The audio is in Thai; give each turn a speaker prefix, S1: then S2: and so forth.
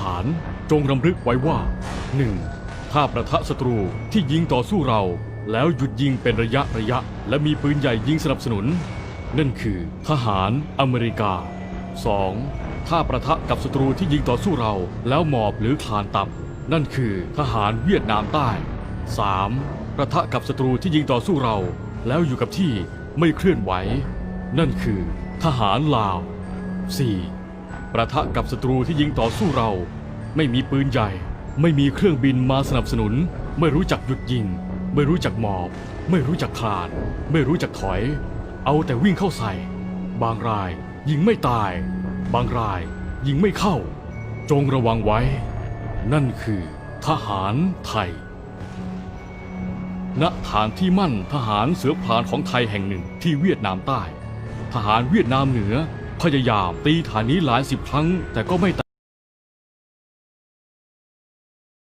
S1: หาร จงรำลึกไว้ว่า 1. ถ้าประทะศัตรูที่ยิงต่อสู้เรา แล้วหยุดยิงเป็นระยะระยะ และมีปืนใหญ่ยิงสนับสนุน นั่นคือ ทหารอเมริกา 2. ถ้าประทะกับศัตรูที่ยิงต่อสู้เราแล้วหมอบหรือคลานต่ำนั่นคือทหารเวียดนามใต้ 3. ประทะกับศัตรูที่ยิงต่อสู้เรา แล้วอยู่กับที่ไม่เคลื่อนไหว นั่นคือ ทหารลาว 4. ประทะกับศัตรูที่ยิงต่อสู้เรา ไม่มีปืนใหญ่ ไม่มีเครื่องบินมาสนับสนุน ไม่รู้จักหยุดยิง ไม่รู้จักหมอบ ไม่รู้จักคลาน ไม่รู้จักถอย เอาแต่วิ่งเข้าใส่ บางรายยิงไม่ตาย บางรายยิงไม่เข้า จงระวังไว้ นั่นคือทหารไทย ณ ฐานที่มั่นทหารเสือพรานของไทยแห่งหนึ่งที่เวียดนามใต้ ทหารเวียดนามเหนือ พยายามตีฐานนี้หลายสิบครั้ง แต่ก็ไม่แต